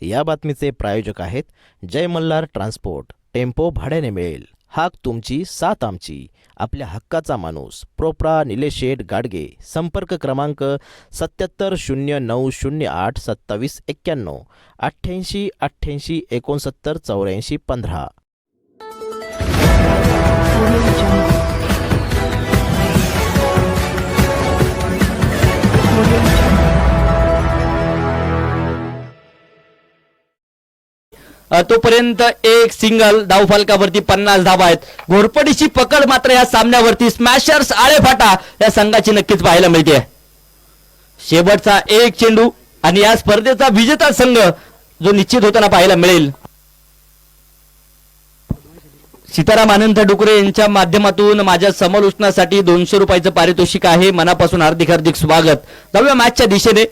या बातमीचे प्रायोजक आहेत जय मल्हार ट्रान्सपोर्ट. टेम्पो भाड्याने मिळेल. हाक तुमची सात आमची. आपल्या हक्काचा माणूस. प्रोप्रा निलेश शेठ गाडगे. संपर्क क्रमांक सत्याहत्तर शून्य नऊ शून्य आठ सत्तावीस एक्क्याण्णव. अठ्ठ्याऐंशी अठ्ठ्याऐंशी एकोणसत्तर चौऱ्याऐंशी पंधरा. अ, तोपर्यंत एक सिंगल धावफलकावरती पन्नास धावा आहेत. घोरपडीची पकड मात्र या सामन्यावरती स्मॅशर्स आळेफाटा या संघाची नक्कीच पाहायला मिळते. शेवटचा एक चेंडू आणि या स्पर्धेचा विजेता संघ जो निश्चित होताना पाहायला मिळेल. सीताराम आनंद डुकरे यांच्या माध्यमातून माझ्या समालोचनासाठी दोनशे रुपयाचं पारितोषिक आहे. मनापासून हार्दिक हार्दिक स्वागत. जाऊया मॅचच्या दिशेने.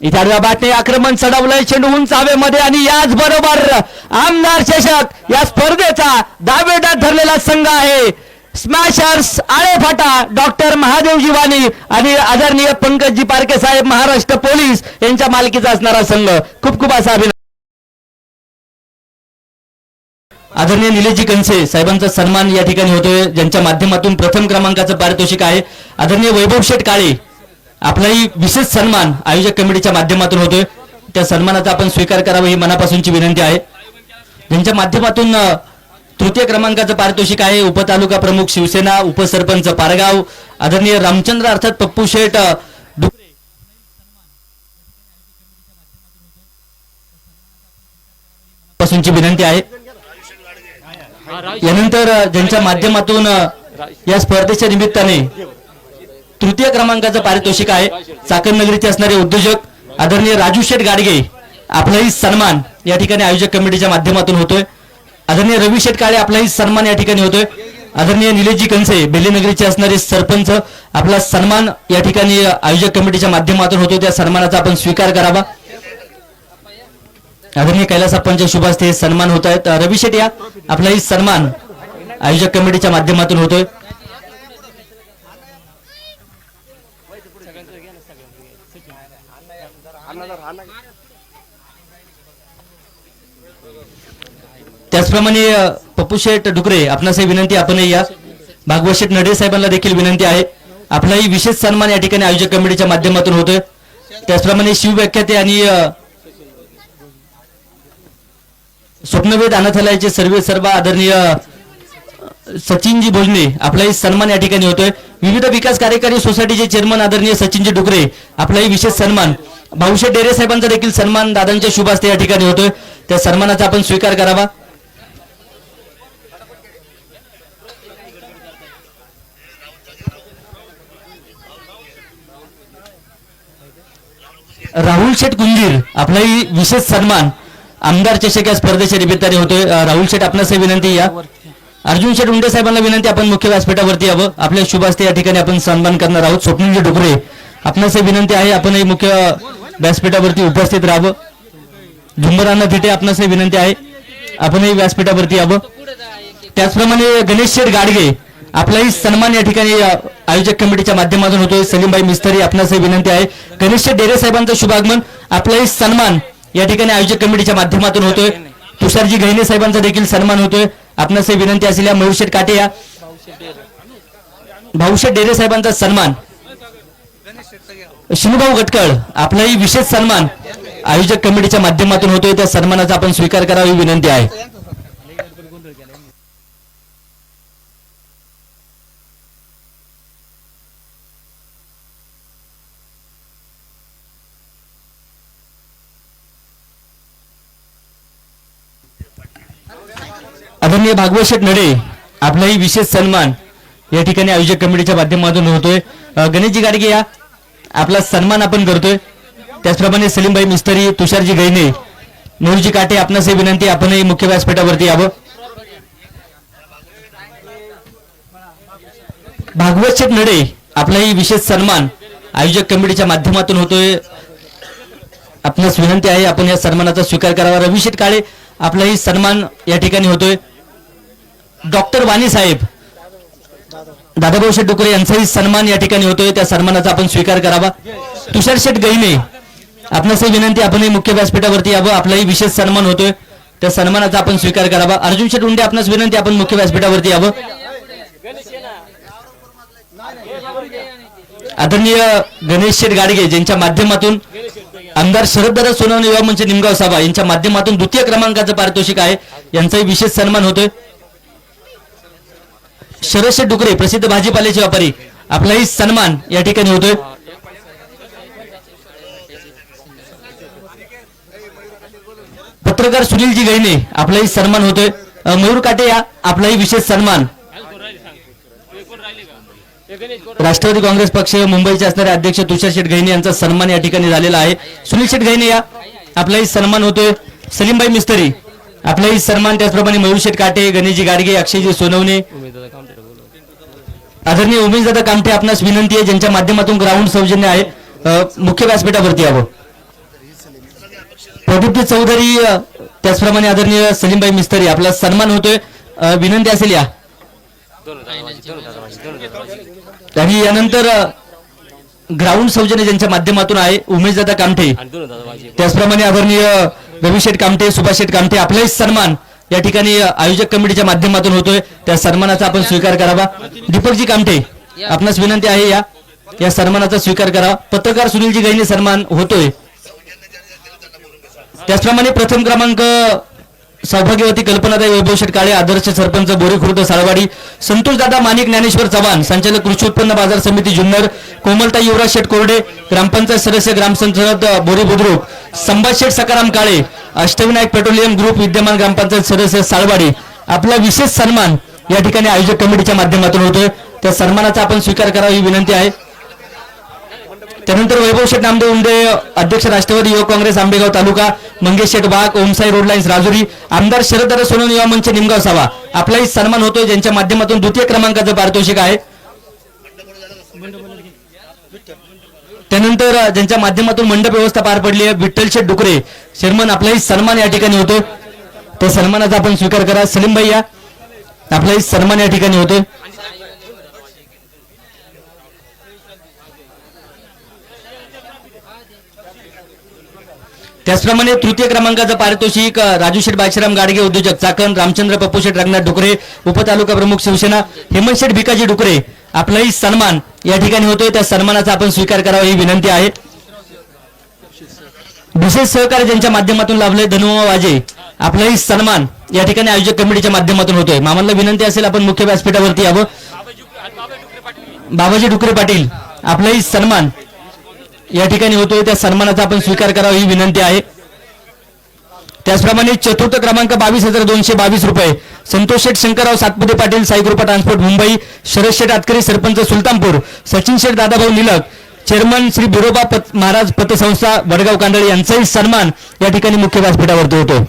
इथे आडव्या बाटने आक्रमण चढवलंय चेंडू उंच हवेमध्ये आणि याच बरोबर आमदार चषक या स्पर्धेचा दावेदार धरलेला संघ आहे. स्मॅशर्स आळेफाटा डॉक्टर महादेव जीवानी आणि आदरणीय पंकजी पारके साहेब महाराष्ट्र पोलीस यांच्या मालकीचा असणारा संघ. खूप खूप असा अभिनंदन. आदरणीय निलेशजी कंसे साहेबांचा सन्मान या ठिकाणी होतोय ज्यांच्या माध्यमातून प्रथम क्रमांकाचं पारितोषिक आहे. आदरणीय वैभव शेठ काळे आपलाही विशेष सन्मान आयोजक कमिटीच्या माध्यमातून होतोय. त्या सन्मानाचा आपण स्वीकार करावा ही मनापासूनची विनंती आहे. ज्यांच्या माध्यमातून तृतीय क्रमांकाचं पारितोषिक आहे उपतालुका प्रमुख शिवसेना उपसरपंच पारगाव आदरणीय रामचंद्र अर्थात पप्पू शेठ पासूनची विनंती आहे. यानंतर ज्यांच्या माध्यमातून या स्पर्धेच्या निमित्ताने तृतीय क्रमांकाचं पारितोषिक आहे. चाकण नगरीचे असणारे उद्योजक आदरणीय राजू शेठ गाडगे आपलाही सन्मान या ठिकाणी आयोजक कमिटीच्या माध्यमातून होतोय. आदरणीय रवी शेठ काळे आपलाही सन्मान या ठिकाणी होतोय. आदरणीय निलेशजी कंसे बेलीनगरीचे असणारे सरपंच आपला सन्मान या ठिकाणी आयोजक कमिटीच्या माध्यमातून होतोय. त्या सन्मानाचा आपण स्वीकार करावा. आदरणीय कैलासप्पांच्या शुभ हस्ते सन्मान होत आहेत. रवी शेठ या आपलाही सन्मान आयोजक कमिटीच्या माध्यमातून होतोय. त्याचप्रमाणे पप्पू शेठ डुकरे आपणास ही विनंती आपणही या. भागवत शेठ नडे साहेबांना देखील विनंती आहे. आपलाही विशेष सन्मान या ठिकाणी आयोजक कमिटीच्या माध्यमातून होतोय. त्याचप्रमाणे शिवव्याख्याते आणि स्वप्नवेद अनाथालयाचे सर्वे सर्व आदरणीय सचिनजी भोजने आपलाही सन्मान या ठिकाणी होतोय. विविध विकास कार्यकारी सोसायटीचे चेअरमन आदरणीय सचिनजी डुकरे आपलाही विशेष सन्मान. भाऊशे डेरे साहेबांचा देखील सन्मान दादांच्या शुभ या ठिकाणी होतोय. त्या सन्मानाचा आपण स्वीकार करावा. राहुल शेठ कुंजीर आपलाही विशेष सन्मान. आमदार चषक या स्पर्धेच्या निमित्ताने होतोय. राहुल शेठ आपणास विनंती या. अर्जुन शेठ उंडे साहेबांना विनंती आपण मुख्य व्यासपीठावरती यावं. आपल्या शुभास्ते या ठिकाणी आपण सन्मान करणार आहोत. स्वप्नील डुकरे आपणास विनंती आहे आपणही मुख्य व्यासपीठावरती उपस्थित राहावं. झुंबरांना थिटे आपणासही विनंती आहे. आपणही व्यासपीठावरती यावं. त्याचप्रमाणे गणेश शेठ गाडगे आपलाही सन्मान या ठिकाणी आयोजक कमिटीच्या माध्यमातून होतोय. सलीमबाई मिस्तरी आपणास ही विनंती आहे. गणेश डेरे साहेबांचं शुभागमन आपलाही सन्मान या ठिकाणी आयोजक कमिटीच्या माध्यमातून होतोय. तुषारजी गहिने साहेबांचा देखील सन्मान होतोय. आपणास विनंती विनंती असलेल्या मयुरशेठ काटे या. भाऊशेठ डेरे साहेबांचा सन्मान. शिनुभाऊ गटकळ आपलाही विशेष सन्मान आयोजक कमिटीच्या माध्यमातून होतोय. त्या सन्मानाचा आपण स्वीकार करावी विनंती आहे. माननीय भागवत शेठ नडे आपलाही विशेष सन्मान या ठिकाणी आयोजक कमिटीच्या माध्यमातून होतोय. गणेशजी गाडगे या आपला सन्मान आपण करतोय. त्याचप्रमाणे सलीमबाई मिस्तरी तुषारजी गैने नूरजी काटे आपणास ही विनंती आपणही मुख्य व्यासपीठावरती यावं. भागवत शेठ नडे आपलाही विशेष सन्मान आयोजक कमिटीच्या माध्यमातून होतोय. आपणास विनंती आहे आपण या सन्मानाचा स्वीकार करावा. रवी शेठ काळे आपलाही सन्मान या ठिकाणी होतोय. डॉक्टर वाणी साहेब. दादाभाऊ शेठ डुकरे यांचाही सन्मान या ठिकाणी होतोय. त्या सन्मानाचा आपण स्वीकार करावा. तुषार शेठ गैने आपणास ही विनंती आपणही मुख्य व्यासपीठावरती यावं. आपलाही विशेष सन्मान होतोय. त्या सन्मानाचा आपण स्वीकार करावा. अर्जुन शेठ उंडे आपणास विनंती आपण मुख्य व्यासपीठावरती यावं. आदरणीय गणेश शेठ गाडगे ज्यांच्या माध्यमातून आमदार शरददादा सोनवणे युवा मंच निमगाव साबा यांच्या माध्यमातून द्वितीय क्रमांकाचं पारितोषिक आहे. यांचाही विशेष सन्मान होतोय. शरद शेठ डुकरे प्रसिद्ध भाजीपाल्याचे व्यापारी. आपलाही सन्मान या ठिकाणी होतोय. पत्रकार सुनीलजी गैने आपलाही सन्मान होतोय. मयूर काटे या आपलाही विशेष सन्मान. राष्ट्रवादी काँग्रेस पक्ष मुंबईचे असणारे अध्यक्ष तुषार शेठ गैने यांचा सन्मान या ठिकाणी झालेला आहे. सुनील शेठ गैने या आपलाही सन्मान होतोय. सलीमबाई मिस्त्री आपलाही सन्मान त्याचप्रमाणे मयूर काटे गणेशजी गाडगे अक्षयजी सोनवणे. आदरणीय उमेशदादा कामठे आपणास विनंती आहे ज्यांच्या माध्यमातून ग्राउंड सौजन्य आहे मुख्य व्यासपीठावरती यावं. प्रदीप्ती चौधरी त्याचप्रमाणे आदरणीय सलीमबाई मिस्तरी आपला सन्मान होतोय. विनंती असेल या. आणि यानंतर ग्राउंड सौजन्य ज्यांच्या माध्यमातून आहे उमेशदादा कामठे. त्याचप्रमाणे आदरणीय रविशेठ कामठे सुभाष शेठ कामठे आपलाही सन्मान या ठिकाणी आयोजक कमिटीच्या माध्यमातून होतोय. त्या सन्मानाचा आपण स्वीकार करावा. दीपकजी कामठे आपणास विनंती आहे या. या सन्मानाचा स्वीकार करा पत्रकार सुनीलजी गैने सन्मान होतोय. त्याचप्रमाणे प्रथम क्रमांक सौभाग्यवती कल्पनाताई वैभव शेठ काळे आदर्श सरपंच बोरी खुर्द साळवाडी संतोष दादा माणिक ज्ञानेश्वर चव्हाण संचालक कृषी उत्पन्न बाजार समिती जुन्नर कोमलताई युवराज शेठ कोरडे ग्रामपंचायत सदस्य ग्रामसंसद बोरी बुद्रुक संभाष शेठ सकाराम काळे अष्टविनायक पेट्रोलियम ग्रुप विद्यमान ग्रामपंचायत सदस्य साळवाडी. आपला विशेष सन्मान या ठिकाणी आयोजक कमिटीच्या माध्यमातून होतोय. त्या सन्मानाचा आपण स्वीकार करावा ही विनंती आहे. त्यानंतर वैभव शेठ नामदेव उमदे अध्यक्ष राष्ट्रवादी युवक काँग्रेस आंबेगाव तालुका मंगेश शेठ बाग ओमसाई रोड लाईन्स राजुरी आमदार शरददादा सोनवणे युवा मंच निमगाव सावा आपलाही सन्मान होतोय ज्यांच्या माध्यमातून द्वितीय क्रमांकाचं पारितोषिक आहे. त्यानंतर ज्यांच्या माध्यमातून मंडप व्यवस्था पार पडली आहे विठ्ठल शेठ डुकरे. शर्मन आपलाही सन्मान या ठिकाणी होतो त्या सन्मानाचा आपण स्वीकार करा. सलीम भाई या आपलाही सन्मान या ठिकाणी होतोय. त्याचप्रमाणे तृतीय क्रमांकाचं पारितोषिक राजू शेठ बाळशीराम गाडगे उद्योजक चाकण रामचंद्र पप्पू शेठ रंगनाथ डुकरे उपतालुका प्रमुख शिवसेना हेमंत शेठ भिकाजी डुकरे आपलाही सन्मान या ठिकाणी होतोय. त्या सन्मानाचा आपण स्वीकार करावा ही विनंती आहे. विशेष सहकार्य ज्यांच्या माध्यमातून लाभले धनुमा वाजे आपलाही सन्मान या ठिकाणी आयोजक कमिटीच्या माध्यमातून होतोय. मामांना विनंती असेल आपण मुख्य व्यासपीठावरती यावं. बाबाजी डुकरे पाटील आपलाही सन्मान या ठिकाणी होतोय त्या सन्मानाचा आपण स्वीकार करावा ही विनंती आहे. त्याचप्रमाणे चतुर्थ क्रमांक बावीस हजार दोनशे बावीस रुपये. संतोष शेठ शंकरराव सातपुते पाटील साईकृपा ट्रान्सपोर्ट मुंबई. शरद शेठ आतकरी सरपंच सुलतानपूर. सचिन शेठ दादाभाऊ निलक चेअरमन श्री बिरोबा पत महाराज पतसंस्था वडगाव कांदळे यांचाही सन्मान या ठिकाणी मुख्य व्यासपीठावरती होतो.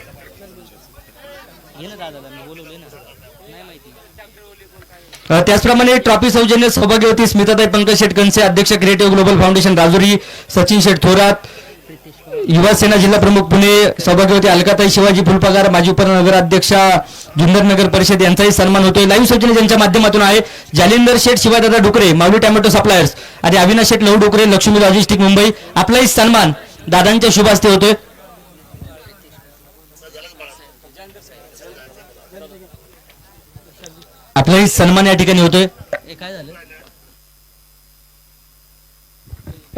त्याचप्रमाणे ट्रॉफी सौजन्य सौभाग्यवती स्मिताताई पंकज शेठ अध्यक्ष creative global foundation Rajuri Sachin Sheth Thorat Yuva Sena जिल्हा प्रमुख पुणे सौभाग्यवती अलकाताई शिवाजी फुलपगार माजी उपनगराध्यक्षा जुन्नर नगर परिषद यांचाही सन्मान होतोय. लाईव्ह सौजन्य ज्यांच्या माध्यमातून आहे जालिंदर शेठ शिवादादा डुकरे माऊली टॅमॅटो सप्लायर्स आणि अविनाश शेठ लहू डुकरे लक्ष्मी लॉजिस्टिक मुंबई आपलाही सन्मान दादांच्या शुभास्ते होतोय. आपलाही सन्मान या ठिकाणी होतोय.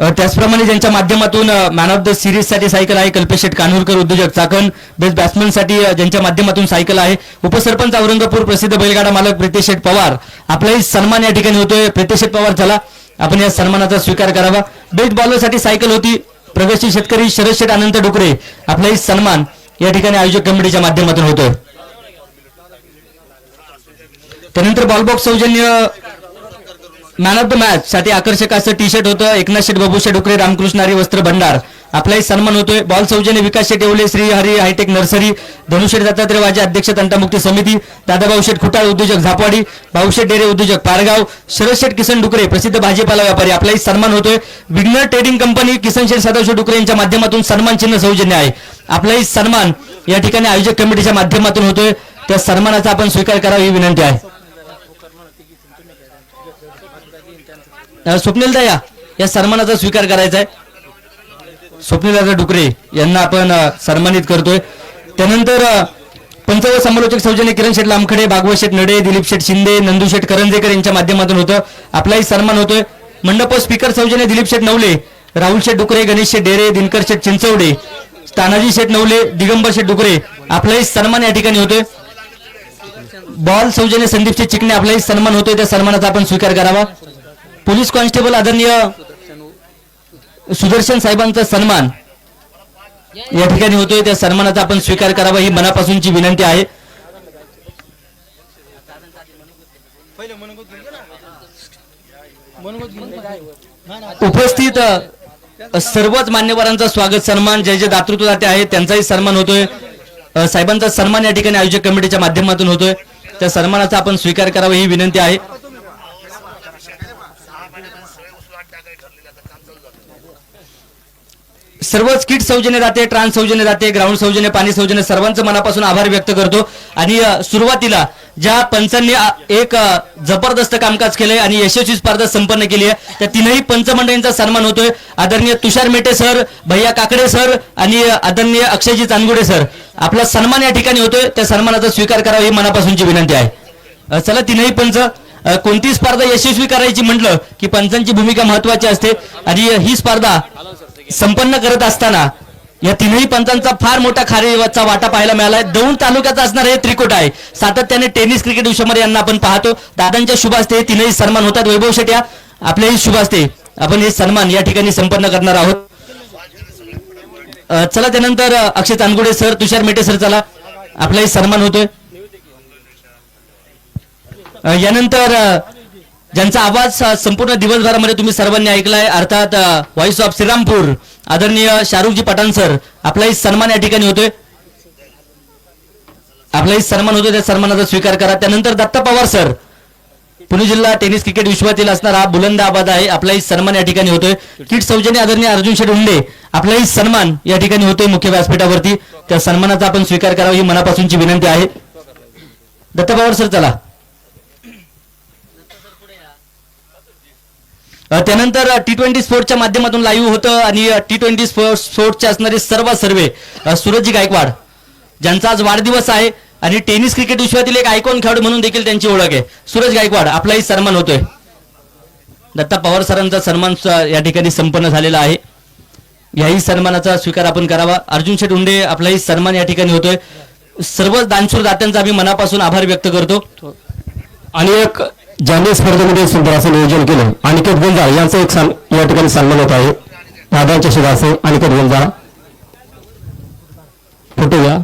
अ, त्याचप्रमाणे ज्यांच्या माध्यमातून मॅन ऑफ द सिरीजसाठी सायकल आहे कल्पेश शेठ कान्हूरकर उद्योजक चाकण बेस्ट बॅट्समनसाठी ज्यांच्या माध्यमातून सायकल आहे. उपसरपंच औरंगापूर प्रसिद्ध बैलगाडा मालक प्रितेश शेठ पवार. आपलाही सन्मान या ठिकाणी होतोय. प्रितेश शेठ पवार चला आपण या सन्मानाचा स्वीकार करावा. बेस्ट बॉलरसाठी सायकल होती प्रगतशील शेतकरी शरद शेठ अनंत डुकरे. आपलाही सन्मान या ठिकाणी आयोजक कमिटीच्या माध्यमातून होतोय. त्यानंतर बॉलबॉक्स सौजन्य मॅन ऑफ द मॅच साठी आकर्षक असं टी शर्ट होतं. एकनाथ शेठ बाबू डोकरे रामकृष्ण हरी वस्त्र भंडार. आपलाही सन्मान होतोय. बॉल सौजन्य विकास शेठ येवले श्री हरी हायटेक नर्सरी धनुषेठ दत्तात्रय वाजे अध्यक्ष तंटामुक्ती समिती. दादाभाऊ शेठ खुटाळ उद्योजक झापवाडी भाऊशेठ डेरे उद्योजक पारगाव. शरद शेठ किसन डुकरे प्रसिद्ध भाजीपाला व्यापारी. आपलाही सन्मान होतोय. विग्नर ट्रेडिंग कंपनी किसन शेठ सदाशिव डुकरे यांच्या माध्यमातून सन्मान चिन्ह सौजन्य आहे. आपलाही सन्मान या ठिकाणी आयोजक कमिटीच्या माध्यमातून होतोय. त्या सन्मानाचा आपण स्वीकार करावा ही विनंती आहे. स्वप्नील दया या. सन्मानाचा स्वीकार करायचा आहे स्वप्नीलदादा डुकरे. यांना आपण सन्मानित करतोय. त्यानंतर पंचव समालोचक सौजन्य किरण शेठ लामखडे भागवत शेठ नडे दिलीप शेठ शिंदे नंदू शेठ करंजेकर यांच्या माध्यमातून होतं. आपलाही सन्मान होतोय. मंडप स्पीकर सौजन्य दिलीप शेठ नवले राहुल शेठ डुकरे गणेश शेठ डेरे दिनकर शेठ चिंचवडे तानाजी शेठ नवले दिगंबर शेठ डुकरे आपलाही सन्मान या ठिकाणी होतोय. बॉल सौजन्य संदीप शेठ चिकणे आपलाही सन्मान होतोय. त्या सन्मानाचा आपण स्वीकार करावा. पोलीस कॉन्स्टेबल आदरणीय सुदर्शन साहेबांचा सन्मान. या ठिकाणी होतोय त्या सन्मानाचा आपण स्वीकार करावा ही मनापासूनची विनंती आहे. उपस्थित सर्वच मान्यवरांचा स्वागत सन्मान जे जे दातृत्व दाते आहेत त्यांचाही सन्मान होतोय. साहेबांचा सन्मान या ठिकाणी आयोजक कमिटीच्या माध्यमातून होतोय. त्या सन्मानाचा आपण स्वीकार करावा ही विनंती आहे. सर्वच किट सौजन्य जाते ट्रान्स सौजन्य जाते ग्राउंड सौजन्य पाणी सौजन्य सर्वांचं मनापासून आभार व्यक्त करतो. आणि सुरुवातीला ज्या पंचांनी एक जबरदस्त कामकाज केलंय आणि यशस्वी स्पर्धा संपन्न केली आहे त्या तीनही पंचमंडळींचा सन्मान होतोय. आदरणीय तुषार मेटे सर भैया काकडे सर आणि आदरणीय अक्षयजी चांदगुडे सर. आपला सन्मान या ठिकाणी होतोय. त्या सन्मानाचा स्वीकार करावा ही मनापासूनची विनंती आहे. चला तीनही पंच कोणती स्पर्धा यशस्वी करायची म्हटलं की पंचांची भूमिका महत्वाची असते आणि ही स्पर्धा संपन्न करत असताना या तीनही पंचांचा फार मोठा खारेचा वाटा पाहायला मिळाला आहे दौंड तालुक्याचा असणार हे त्रिकोट आहे. सातत्याने टेनिस क्रिकेट विषयामध्ये यांना आपण पाहतो. दादांच्या शुभ हे तीनही सन्मान होतात. वैभव शेट्या आपल्याही शुभ आपण हे सन्मान या ठिकाणी संपन्न करणार आहोत. चला त्यानंतर अक्षय तानगुडे सर तुषार मेटे सर चला. आपलाही सन्मान होतोय. यानंतर ज्यांचा आवाज संपूर्ण दिवसभरामध्ये तुम्ही सर्वांनी ऐकलाय अर्थात व्हॉइस ऑफ श्रीरामपूर आदरणीय शाहरुखजी पठाण सर आपलाही सन्मान या ठिकाणी होतोय. आपलाही सन्मान होतोय त्या सन्मानाचा स्वीकार करा. त्यानंतर दत्ता पवार सर पुणे जिल्हा टेनिस क्रिकेट विश्वातील असणारा हा बुलंद आबाद आहे आपलाही सन्मान या ठिकाणी होतोय. किट सौजन्य आदरणीय अर्जुन शेठ उंडे आपलाही सन्मान या ठिकाणी होतोय मुख्य व्यासपीठावरती. त्या सन्मानाचा आपण स्वीकार करावा ही मनापासूनची विनंती आहे. दत्ता पवार सर चला. त्यानंतर टी ट्वेंटी स्पोर्टच्या माध्यमातून लाईव्ह होतं आणि टी ट्वेंटी स्पोर्टचे असणारे सर्व सर्वे अ, गायकवाड ज्यांचा आज वाढदिवस आहे आणि टेनिस क्रिकेट विश्वातील एक आयकॉन खेळाडू म्हणून देखील त्यांची ओळख आहे. सूरज गायकवाड आपलाही सन्मान होतोय. दत्ता पवार सरांचा सन्मान स- या ठिकाणी संपन्न झालेला आहे. याही सन्मानाचा स्वीकार आपण करावा. अर्जुन शेठ उंडे आपलाही सन्मान या ठिकाणी होतोय. सर्व दानशूर दात्यांचा आम्ही मनापासून आभार व्यक्त करतो. आणि एक जामीन स्पर्धेमध्ये सुंदर असं नियोजन केलं अनिकेत गुंजाळ यांचा एक सन या ठिकाणी सन्मान होत आहे. दादांच्या शिवासे अनिकेत गुंजाळ फोटो घ्या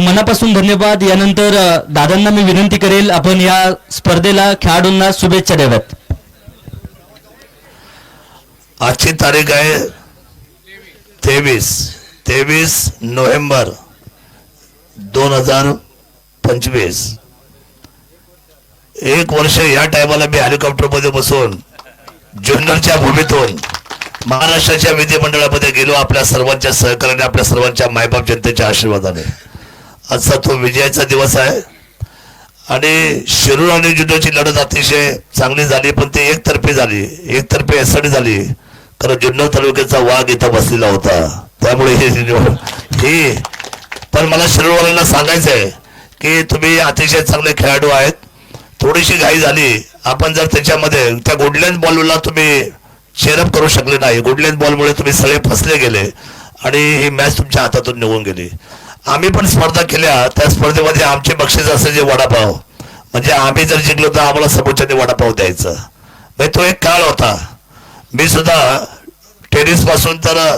मनापासून धन्यवाद. यानंतर दादांना मी विनंती करेल आपण या स्पर्धेला खेळाडूंना शुभेच्छा द्याव्यात. आजची तारीख आहे तेवीस. तेवीस नोव्हेंबर. दोन हजार पंचवीस. एक वर्ष या टायमाला मी हेलिकॉप्टरमध्ये बसून जुन्नरच्या भूमीतून महाराष्ट्राच्या विधिमंडळामध्ये गेलो. आपल्या सर्वांच्या सहकार्याने आपल्या सर्वांच्या मायबाप जनतेच्या आशीर्वादाने. आजचा तो विजयाचा दिवस आहे. आणि शिरूर आणि जुन्नरची लढत अतिशय चांगली झाली पण ती एकतर्फी झाली. एकतर्फी यासाठी झाली. कारण जुन्नर तालुक्याचा वाघ इथं बसलेला होता. त्यामुळे हे ही पण मला शरीरवाल्यांना सांगायचं आहे की तुम्ही अतिशय चांगले खेळाडू आहेत. थोडीशी घाई झाली. आपण जर त्याच्यामध्ये त्या गुडलँड बॉलला तुम्ही चेअरअप करू शकले नाही. गुडलँड बॉलमुळे तुम्ही सगळे फसले गेले आणि ही मॅच तुमच्या हातातून निघून गेली. आम्ही पण स्पर्धा केल्या. त्या स्पर्धेमध्ये आमचे बक्षीस असायचे वडापाव. म्हणजे आम्ही जर जिंकलो तर आम्हाला समोरच्याने वडापाव द्यायचं. म्हणजे तो एक काळ होता. मी सुद्धा टेनिसपासून तर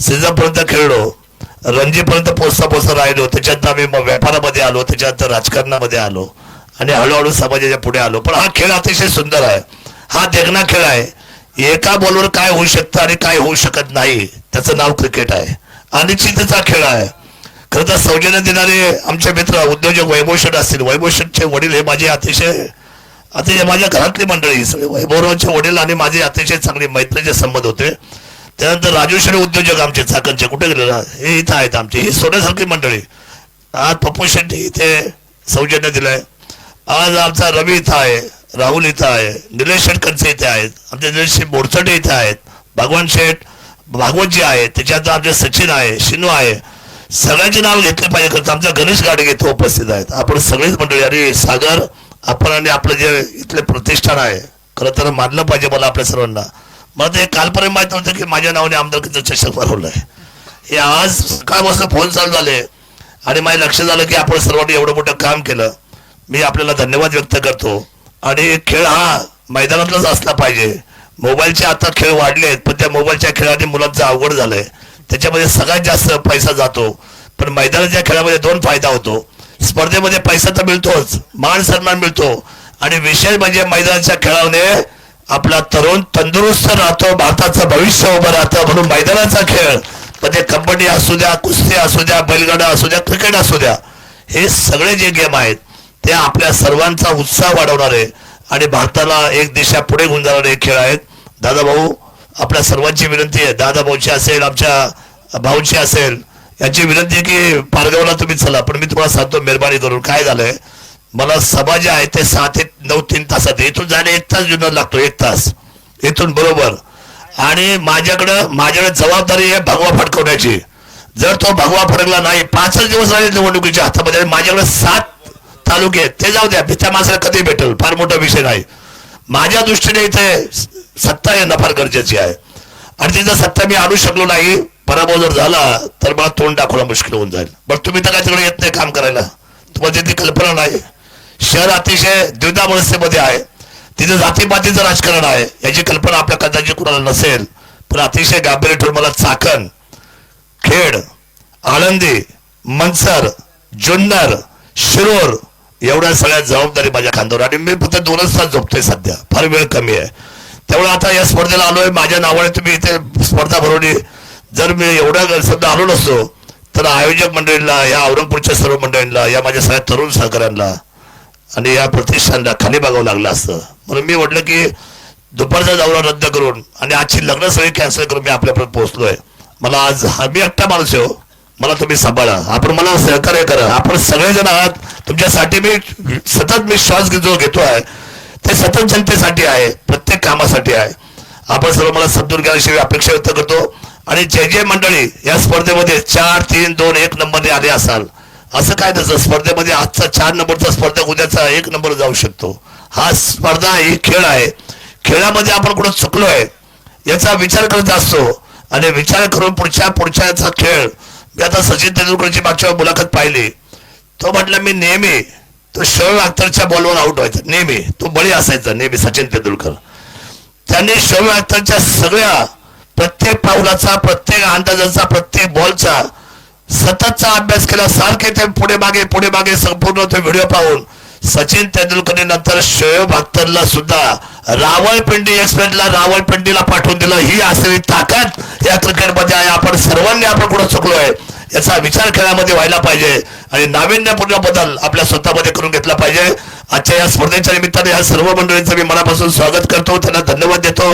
सीझनपर्यंत खेळलो. रणजीपर्यंत पोचता पोचता राहिलो. त्याच्यानंतर आम्ही व्यापारामध्ये आलो त्याच्यानंतर राजकारणामध्ये आलो. आणि हळूहळू समाजाच्या पुढे आलो. पण हा खेळ अतिशय सुंदर आहे. हा देखणा खेळ आहे. एका बॉलवर काय होऊ शकतं आणि काय होऊ शकत नाही त्याचं नाव क्रिकेट आहे. अनिश्चितचा खेळ आहे. खरं तर सौजन्य देणारे आमचे मित्र उद्योजक वैभव असतील. वैभव वडील हे माझे अतिशय अतिशय माझ्या घरातली मंडळी. सगळे वैभवरावचे वडील आणि माझे अतिशय चांगले मैत्रीचे संबंध होते. त्यानंतर राजू उद्योजक आमचे चाकणचे कुठे गेलेला हे इथं आहेत आमचे. ही सोन्यासारखी मंडळी. आज पप्पू शेट्टी इथे सौजन्य दिलंय. आज आमचा रवी इथं आहे राहुल इथं आहे निलेश शेटकरचे कंचे इथे आहेत आमचे निलेश बोरचटे इथे आहेत भगवान शेठ भागवतजी आहे त्याच्यात आमचे सचिन आहे शिनू आहे. सगळ्यांचे नाव घेतले पाहिजे खरं आमचा गणेश गाडगे इथे उपस्थित आहेत. आपण सगळेच मंडळी अरे सागर आपण आणि आपलं जे इथले प्रतिष्ठान आहे खरं तर मानलं पाहिजे मला आपल्या सर्वांना. मला ते कालपर्यंत माहीत नव्हतं की माझ्या नावाने आमदारकीचं चषक भरवलं आहे हे आज सकाळपासून फोन चालू झाले. आणि माझ्या लक्ष झालं की आपण सर्वांनी एवढं मोठं काम केलं. मी आपल्याला धन्यवाद व्यक्त करतो. आणि खेळ हा मैदानातलाच असला पाहिजे. मोबाईलचे आता खेळ वाढले आहेत पण त्या मोबाईलच्या खेळाने मुलांचं अवघड झालंय. त्याच्यामध्ये सगळ्यात जास्त पैसा जातो. पण मैदानाच्या खेळामध्ये दोन फायदा होतो. स्पर्धेमध्ये पैसा तर मिळतोच मान सन्मान मिळतो. आणि विशेष म्हणजे मैदानाच्या खेळाने आपला तरुण तंदुरुस्त राहतो भारताचं भविष्य उभं राहतं म्हणून मैदानाचा खेळ. म्हणजे कबड्डी असू द्या कुस्ती असू द्या बैलगाडा असू द्या क्रिकेट असू द्या हे सगळे जे गेम आहेत ते आपल्या सर्वांचा उत्साह वाढवणारे आणि भारताला एक दिशा पुढे घेऊन जाणारे खेळ आहेत. दादा भाऊ आपल्या सर्वांची विनंती आहे. दादा भाऊची असेल आमच्या भाऊची असेल याची विनंती आहे की पारगावला तुम्ही चला पण मी तुम्हाला सांगतो मेहरबानी करून काय झालंय मला सभा जे आहे ते सहा ते नऊ तीन तासात. इथून जाणे एक तास जुनं लागतो एक तास. इथून बरोबर. आणि माझ्याकडं माझ्याकडे जबाबदारी आहे भगवा फडकवण्याची. जर तो भगवा फडकला नाही पाचच दिवस राहिले निवडणुकीच्या हातामध्ये. माझ्याकडे सात तालुके आहेत. ते जाऊ द्या. त्या माणसाला कधी भेटेल? फार मोठा विषय नाही. माझ्या दृष्टीने इथे सत्ता येणं फार गरजेची आहे. आणि तिथं सत्ता मी आणू शकलो नाही. पराभव जर झाला तर मला तोंड दाखवणं मुश्किल होऊन जाईल. बरं तुम्ही तर काय तिकडे येत नाही काम करायला? तुम्हाला तिथे कल्पना नाही. शहर अतिशय द्विधा मनस्थितीमध्ये आहे. तिथे जातीपातीचं राजकारण आहे. याची कल्पना आपल्या कदाचित कुणाला नसेल. पण अतिशय गांभीर्य ठेवून मला चाकण खेड आळंदी मनसर जुन्नर शिरोर एवढ्या सगळ्या जबाबदारी माझ्या खांद्यावर आणि मी फक्त दोनच तास झोपतोय सध्या. फार वेळ कमी आहे. त्यामुळे आता या स्पर्धेला आलोय. माझ्या नावाने तुम्ही इथे स्पर्धा भरवली. जर मी एवढ्या सध्या आलो नसतो तर आयोजक मंडळींना या औरंगपूरच्या सर्व मंडळींना या माझ्या सगळ्या तरुण सहकाऱ्यांना आणि या प्रतिष्ठानला खाली बघावं लागलं असतं. म्हणून मी म्हटलं की दुपारचा दौरा रद्द करून आणि आजची लग्न सगळी कॅन्सल करून मी आपल्यापर्यंत पोहोचलोय. मला आज मी एकटा माणूस हो. मला तुम्ही सांभाळा. आपण मला सहकार्य करा. आपण सगळेजण आहात. तुमच्यासाठी मी सतत मी श्वास जो घेतो आहे ते सतत जनतेसाठी आहे. प्रत्येक कामासाठी आहे. आपण सर्व मला सद्दूर घेण्याशिवाय अपेक्षा व्यक्त करतो. आणि जे जे मंडळी या स्पर्धेमध्ये चार तीन दोन एक नंबरने आले असाल असं काय नसतं स्पर्धेमध्ये आजचा चार नंबरचा स्पर्धक उद्याचा एक नंबर जाऊ शकतो. हा स्पर्धा ही खेळ आहे. खेळामध्ये आपण कुठं चुकलो आहे याचा विचार करत असतो. आणि विचार करून पुढच्या पुढच्याचा खेळ मी आता सचिन तेंडुलकरची मागच्या मुलाखत पाहिली. तो म्हटलं मी नेहमी तो शोएब अख्तरच्या बॉलवर आउट व्हायचा. नेहमी तो बळी असायचा नेहमी सचिन तेंडुलकर. त्यांनी शोएब अख्तरच्या सगळ्या प्रत्येक पावलाचा प्रत्येक अंदाजाचा प्रत्येक बॉलचा सततचा अभ्यास केला सारखे ते पुढे मागे पुढे मागे संपूर्ण ते व्हिडिओ पाहून. सचिन तेंडुलकरने नंतर शोएब अख्तरला सुद्धा. रावळपिंडी एक्सप्रेसला रावळपिंडीला पाठवून दिलं. ही असलेली ताकद या क्रिकेटमध्ये आहे. आपण सर्वांनी आपण कुठं चुकलोय याचा विचार खेळामध्ये व्हायला पाहिजे. आणि नाविन्यपूर्ण बदल आपल्या स्वतःमध्ये करून घेतला पाहिजे. आजच्या या स्पर्धेच्या निमित्ताने या सर्व मंडळींचं मी मनापासून स्वागत करतो. त्यांना धन्यवाद देतो.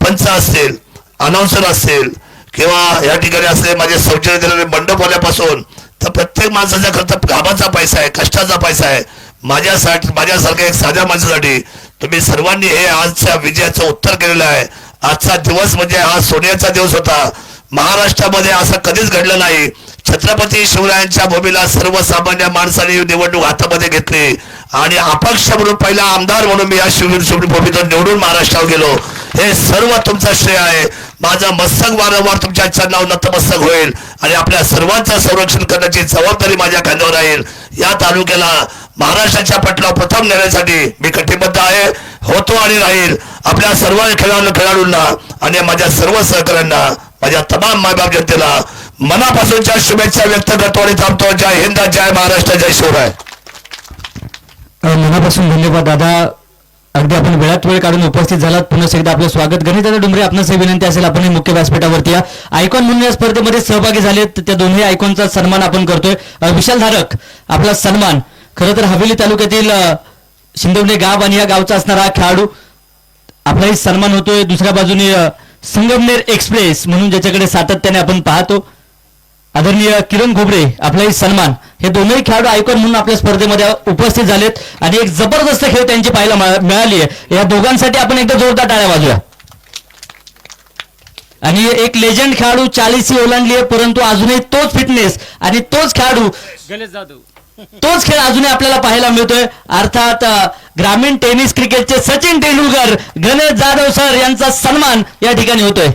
पंच असतील अनाऊन्सर असतील किंवा या ठिकाणी असले माझे शौचालय दिलेले मंडप आल्यापासून तर प्रत्येक माणसाच्या करता घामाचा पैसा आहे कष्टाचा पैसा आहे. माझ्यासाठी माझ्यासारख्या एक साध्या माणसासाठी तुम्ही सर्वांनी हे आजच्या विजयाचं उत्तर केलेलं आहे. आजचा दिवस म्हणजे हा सोन्याचा दिवस होता. महाराष्ट्रामध्ये असं कधीच घडलं नाही. छत्रपती शिवरायांच्या भूमीला सर्वसामान्य माणसाने निवडणूक हातामध्ये घेतली. आणि अपक्ष म्हणून पहिला आमदार म्हणून मी या शिवभूमीतून निवडून महाराष्ट्रावर गेलो. हे सर्व तुमचं श्रेय आहे. माझं मस्तक वारंवार तुमच्या चरणावर नतमस्तक होईल. आणि आपल्या सर्वांचं संरक्षण करण्याची जबाबदारी माझ्या खांद्यावर राहील. या तालुक्याला महाराष्ट्राच्या पटलावर प्रथम नेण्यासाठी मी कटिबद्ध आहे होतो आणि राहील. आपल्या सर्व खेळाडू खेळाडूंना आणि माझ्या सर्व सहकाऱ्यांना माझ्या तमाम मायबाप जनतेला मनापासूनच्या शुभेच्छा व्यक्त करतो आणि थांबतो. जय हिंद जय महाराष्ट्र जय शिवराय. मनापासून धन्यवाद दादा. अगदी आपण वेळात वेळ काढून उपस्थित झालात. पुन्हा एकदा आपलं स्वागत. गणिताचा डुमरे आपणास विनंती असेल आपण मुख्य व्यासपीठावरती या. आयकॉन म्हणून या स्पर्धेमध्ये सहभागी झालेत त्या दोन्ही आयकॉनचा सन्मान आपण करतोय. विशाल धारक आपला सन्मान. खरं तर हवेली तालुक्यातील शिंदवणे गाव आणि या गावचा असणारा हा खेळाडू आपलाही सन्मान होतोय. दुसऱ्या बाजूने संगमनेर एक्सप्रेस म्हणून ज्याच्याकडे सातत्याने आपण पाहतो. आदरणीय किरण घोबरे आपलाही सन्मान. हे दोनही खेळाडू आयकॉन म्हणून आपल्या स्पर्धेमध्ये उपस्थित झालेत आणि एक जबरदस्त खेळ त्यांची पाहायला मिळा- मिळाली आहे या दोघांसाठी आपण एकदा जोरदार टाळ्या वाजूया आणि एक लेजंड खेळाडू चाळीस ही ओलांडली आहे परंतु अजूनही तोच फिटनेस आणि तोच खेळाडू तोच खेळ अजूनही आपल्याला पाहायला मिळतोय. अर्थात ग्रामीण टेनिस क्रिकेटचे सचिन तेंडुलकर गणेश जाधव सर यांचा सन्मान या ठिकाणी होतोय.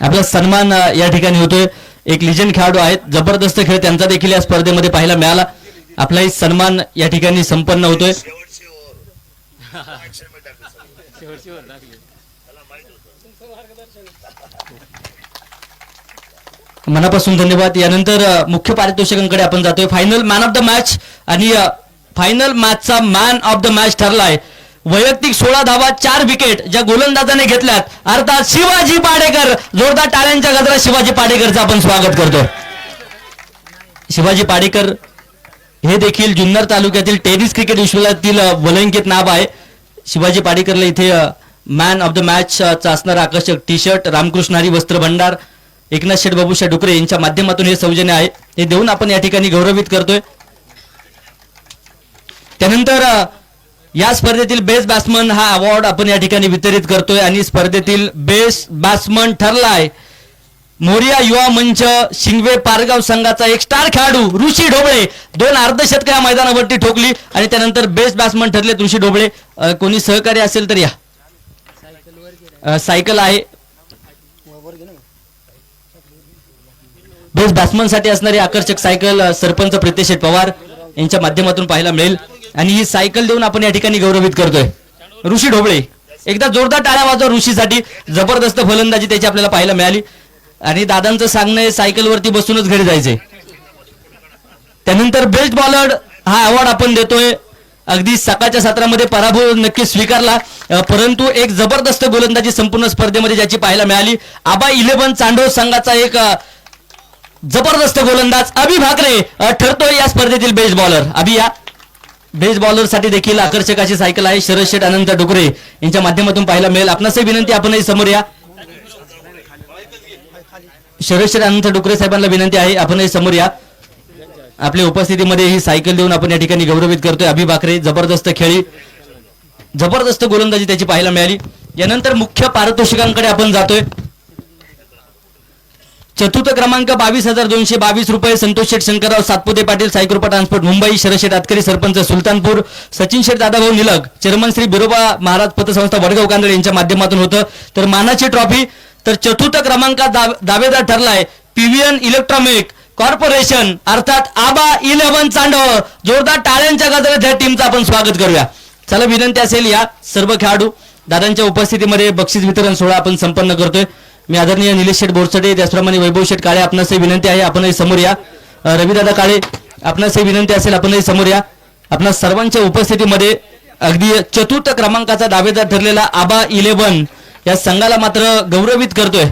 आपला सन्मान या ठिकाणी होतोय. एक लिजंड खेळाडू आहेत. जबरदस्त खेळ त्यांचा देखील या स्पर्धेमध्ये पाहायला मिळाला. आपलाही सन्मान या ठिकाणी संपन्न होतोय. मनापासून धन्यवाद. यानंतर मुख्य पारितोषिकांकडे आपण जातोय. Final man of the match आणि फायनल मॅचचा मॅन ऑफ द मॅच ठरलाय वैयक्तिक सोळा धावा चार विकेट ज्या गोलंदाजाने घेतल्यात. अर्थात शिवाजी पाडेकर जोरदार टाळ्यांच्या गजरात शिवाजी पाडेकरचं आपण स्वागत करतोय शिवाजी पाडेकर हे देखील जुन्नर तालुक्यातील टेनिस क्रिकेट विश्वातील वलंकित नाव आहे. शिवाजी पाडेकरला इथे मॅन ऑफ द मॅच चा असणारा आकर्षक टी शर्ट रामकृष्णारी वस्त्र भंडार एकनाथ शेठ बाबूशा डुकरे यांच्या माध्यमातून हे सौजन्य आहे. हे देऊन आपण या ठिकाणी गौरवित करतोय. त्यानंतर या स्पर्धेतील बेस्ट बॅट्समन हा अवॉर्ड आपण या ठिकाणी वितरित करतोय आणि स्पर्धेतील बेस्ट बॅट्समन ठरलाय मोरिया युवा मंच शिंगवे पारगाव संघाचा एक स्टार खेळाडू ऋषी ढोबळे. दोन अर्धशतक या मैदानावरती ठोकली आणि त्यानंतर बेस्ट बॅट्समन ठरले ऋषी ढोबळे. कोणी सहकारी असेल तर या. सायकल आहे. बेस्ट बॅट्समनसाठी असणारी आकर्षक सायकल सरपंच प्रितेश पवार यांच्या माध्यमातून पाहायला मिळेल. आणि ही सायकल देऊन आपण या ठिकाणी गौरवित करतोय. ऋषी ढोबळे एकदा जोरदार टाळ्या वाजवा ऋषीसाठी. जबरदस्त फलंदाजी त्याची आपल्याला पाहायला मिळाली. आणि दादांचं सांगणं आहे सायकलवरती बसूनच घरी जायचंय. त्यानंतर बेस्ट बॉलर हा अवॉर्ड आपण देतोय. अगदी सकाळच्या सत्रामध्ये पराभव नक्की स्वीकारला. परंतु एक जबरदस्त गोलंदाजी संपूर्ण स्पर्धेमध्ये ज्याची पाहायला मिळाली. आबा इलेव्हन चांडो संघाचा एक जबरदस्त गोलंदाज अभि भाकरे ठरतोय या स्पर्धेतील बेस्ट बॉलर अभि या. बेस बॉलरसाठी देखील आकर्षक अशी सायकल आहे. शरद शेठ अनंत डुकरे यांच्या माध्यमातून पाहायला मिळेल. आपणासही विनंती आपणही समोर या. शरद शेठ अनंत डुकरे साहेबांना विनंती आहे आपणही समोर या. आपल्या उपस्थितीमध्ये ही सायकल देऊन आपण या ठिकाणी गौरवित करतोय. अभि बाकरे जबरदस्त खेळी. जबरदस्त गोलंदाजी त्याची पाहायला मिळाली. यानंतर मुख्य पारितोषिकांकडे आपण जातोय. चतुर्थ क्रमांक बावीस हजार दोनशे बावीस रुपये. संतोष शेठ शंकरराव सातपुते पाटील साईकृपा ट्रान्सपोर्ट मुंबई शरद शेठ आतकरी सरपंच सुलतानपूर सचिन शेठ दादाभाऊ निलग चेअरमन श्री बिरोबा महाराज पतसंस्था वडगाव कांदळे यांच्या माध्यमातून होतं. तर मानाची ट्रॉफी तर चतुर्थ क्रमांकात दाव- दावेदार ठरलाय पीव्हीएन इलेक्ट्रॉनिक कॉर्पोरेशन अर्थात आबा इलेव्हन चांडव. जोरदार टाळ्यांच्या गजरात या टीमचं आपण स्वागत करूया. चला विनंती असेल या सर्व खेळाडू दादांच्या उपस्थितीमध्ये बक्षीस वितरण सोहळा आपण संपन्न करतोय. मी आदरणीय निलेश शेठ बोरसडे त्याचप्रमाणे वैभव शेठ काळे आपणासही विनंती आहे आपणही समोर या. रविदादा काळे आपणासही विनंती असेल आपणही समोर या. आपणा सर्वांच्या उपस्थितीमध्ये अगदी चतुर्थ क्रमांकाचा दावेदार ठरलेला आबा इलेव्हन या संघाला मात्र गौरवित करतोय.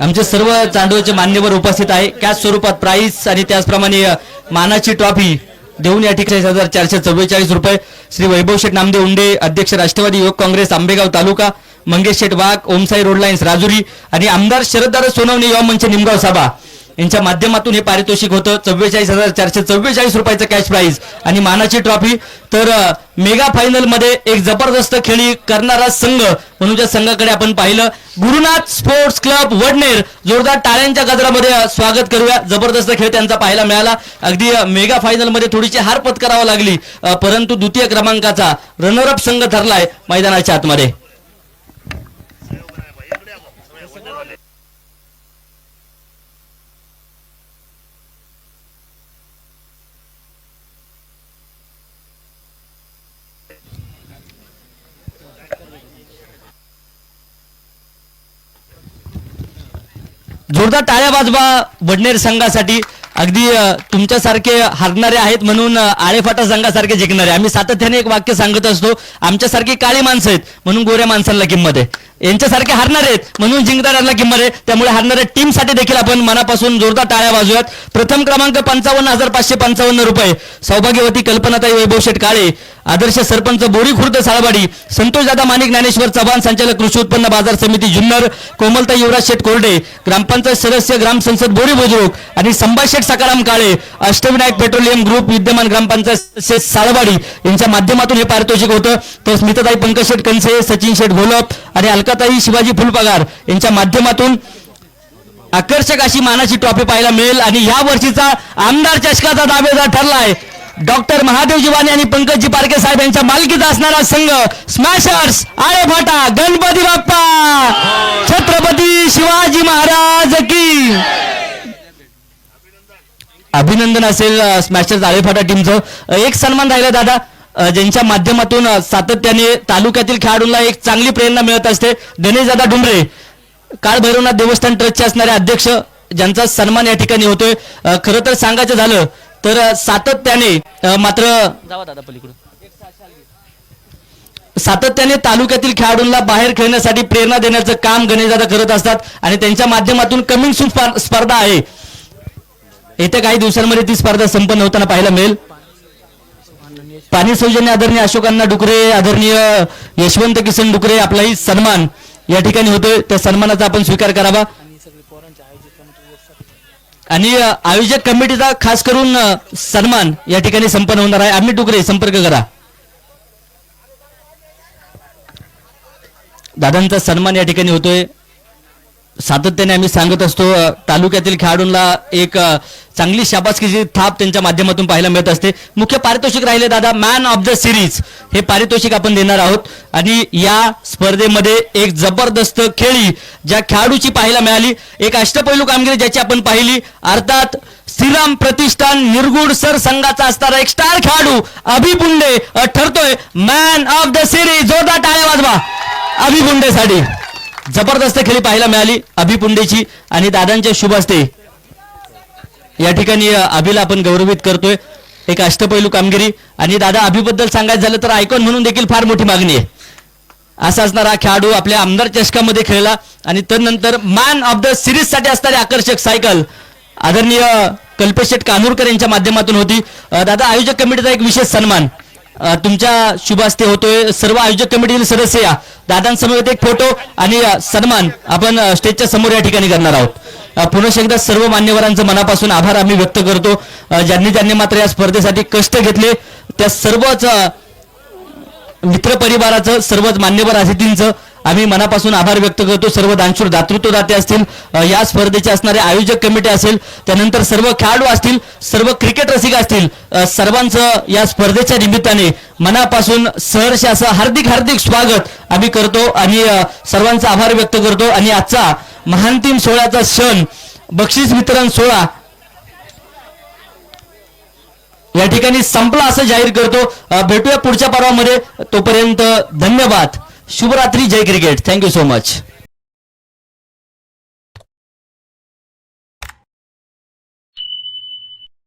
आमचे सर्व चांडोचे मान्यवर उपस्थित आहे. त्याच स्वरूपात प्राईस आणि त्याचप्रमाणे मानाची ट्रॉफी देऊन या ठिकाणी हजार चारशे चव्वेचाळीस रुपये. श्री वैभव शेठ नामदेव उंडे अध्यक्ष Rashtravadi Yuvak Congress Ambegaon taluka. Mangesh Sheth Wagh Omsai road lines Rajuri आणि आमदार शरददार सोनवणे युवा मंच निमगाव सभा. यांच्या माध्यमातून हे पारितोषिक होतं. चव्वेचाळीस हजार चारशे चव्वेचाळीस रुपयाचं कॅश प्राईज आणि मानाची ट्रॉफी तर मेगा फायनलमध्ये एक जबरदस्त खेळी करणारा संघ म्हणून त्या संघाकडे आपण पाहिलं गुरुनाथ स्पोर्ट्स क्लब वडनेर. जोरदार टाळ्यांच्या गजरामध्ये स्वागत करूया. जबरदस्त खेळ त्यांचा पाहायला मिळाला. अगदी मेगा फायनलमध्ये थोडीशी हार पत्करावा लागली. परंतु द्वितीय क्रमांकाचा रनरअप संघ ठरलाय मैदानाच्या आतमध्ये. जोरदार टाळ्या वाजवा वडनेर संघासाठी. अगदी तुमच्यासारखे हरणारे आहेत म्हणून आळेफाटा संघासारखे जिंकणारे. आम्ही सातत्याने एक वाक्य सांगत असतो आमच्यासारखी काळी माणसं आहेत म्हणून गोऱ्या माणसांना किंमत आहे. यांच्यासारखे हरणारे आहेत म्हणून जिंकणाऱ्यांना किंमत आहे. त्यामुळे हारणाऱ्या टीमसाठी देखील आपण मनापासून जोरदार टाळ्या वाजूयात. प्रथम क्रमांक पंचावन्न हजार पाचशे पंचावन्न रुपये. सौभाग्यवती कल्पनाताई वैभव शेठ काळे आदर्श सरपंच बोरी खुर्द साळवाडी संतोषदादा माणिक ज्ञानेश्वर चव्हाण संचालक कृषी उत्पन्न बाजार समिती जुन्नर कोमलताई युवराज शेठ कोरडे ग्रामपंचायत सदस्य ग्राम संसद बोरी बुजुर्ग आणि संभाष शेठ सकाराम काळे अष्टविनायक पेट्रोलियम ग्रुप विद्यमान ग्रामपंचायत सदस्य साळवाडी यांच्या माध्यमातून हे पारितोषिक होतं. तर स्मिताताई पंकज शेठ कनसे सचिन शेठ घोलप आणि अलकाताई शिवाजी फुलपगार यांच्या माध्यमातून आकर्षक अशी मानाची ट्रॉफी पाहायला मिळेल. आणि या वर्षीचा आमदार चषकाचा दावेदार आहे डॉक्टर महादेव जिवानी आणि पंकजी पारखे साहेब यांच्या मालकीचा असणारा संघ स्मॅशर्स आळे फाटा गणपती बाप्पा. छत्रपती शिवाजी महाराज की. अभिनंदन असेल स्मॅशर्स आळे फाटा टीमचं एक सन्मान राहिला दादा. ज्यांच्या माध्यमातून सातत्याने तालुक्यातील खेळाडूंना एक चांगली प्रेरणा मिळत असते गणेश दादा डुमरे. काळ भैरवनाथ देवस्थान ट्रस्टचे असणारे अध्यक्ष ज्यांचा सन्मान या ठिकाणी होतोय. खरं तर सांगायचं झालं तर सातत्याने मात्र जावा दादा पलीकडून. सातत्याने तालुक्यातील खेळाडूंना बाहेर खेळण्यासाठी प्रेरणा देण्याचं काम गणेशदादा करत असतात आणि त्यांच्या माध्यमातून कमिंग सून स्पर्धा आहे. येत्या काही दिवसांमध्ये ती स्पर्धा संपन्न होताना पाहायला मिळेल. पाणी सौजन्य आदरणीय अशोकांना डुकरे आदरणीय यशवंत किसन डुकरे आपलाही सन्मान या ठिकाणी होतोय. त्या सन्मानाचा आपण स्वीकार करावा. आणि आयोजक कमिटीचा खास करून सन्मान या ठिकाणी संपन्न होणार आहे. आम्ही डुकरे संपर्क करा. दादांचा सन्मान या ठिकाणी होतोय. सातत्याने आम्ही सांगत असतो तालुक्यातील खेळाडूंना एक चांगली शाबासकीची थाप त्यांच्या माध्यमातून पाहायला मिळत असते. मुख्य पारितोषिक राहिले दादा मॅन ऑफ द सिरीज हे पारितोषिक आपण देणार आहोत. आणि या स्पर्धेमध्ये एक जबरदस्त खेळी ज्या खेळाडूची पाहायला मिळाली एक अष्टपैलू कामगिरी ज्याची आपण पाहिली अर्थात श्रीराम प्रतिष्ठान निरगुड सर संघाचा असणारा एक स्टार खेळाडू अभि बुंडे ठरतोय मॅन ऑफ द सिरीज जोरदार टाळ्या वाजवा. अभि बुंडेसाठी. जबरदस्त खेळी पाहायला मिळाली अभि पुंडेची आणि दादांच्या शुभ असते या ठिकाणी अभिला आपण गौरवित करतोय. एक अष्टपैलू कामगिरी. आणि दादा अभिबद्दल सांगायचं झालं तर आयकॉन म्हणून देखील फार मोठी मागणी आहे. असा असणारा खेळाडू आपल्या आमदार चषकामध्ये खेळला. आणि त्यानंतर मॅन ऑफ द सिरीजसाठी असणारी आकर्षक सायकल आदरणीय कल्पेश शेठ कानूरकर यांच्या माध्यमातून होती. दादा आयोजक कमिटीचा एक विशेष सन्मान. तुमच्या शुभ हस्ते होतोय. सर्व आयोजक कमिटीतील सदस्य या. दादांसमवेत एक फोटो आणि सन्मान आपण स्टेजच्या समोर या ठिकाणी करणार आहोत. अ, पुन्हा एकदा सर्व मान्यवरांचं मनापासून आभार आम्ही व्यक्त करतो. ज्यांनी ज्यांनी मात्र या स्पर्धेसाठी कष्ट घेतले त्या सर्वच मित्र परिवाराचं सर्वच मान्यवर अतिथींचं आम्ही मनापासून आभार व्यक्त करतो. सर्व दानशूर दातृत्वदाते असतील या स्पर्धेचे असणारे आयोजक कमिटी असेल त्यानंतर सर्व खेळाडू असतील सर्व क्रिकेट रसिक असतील सर्वांचं या स्पर्धेच्या निमित्ताने मनापासून सहर्ष असं हार्दिक हार्दिक स्वागत आम्ही करतो आणि सर्वांचा आभार व्यक्त करतो. आणि आजचा महानतीम सोहळ्याचा क्षण बक्षीस वितरण सोहळा या ठिकाणी संपला असं जाहीर करतो. भेटूया पुढच्या पर्वामध्ये. तोपर्यंत धन्यवाद. शुभरात्री जय cricket. Thank you so much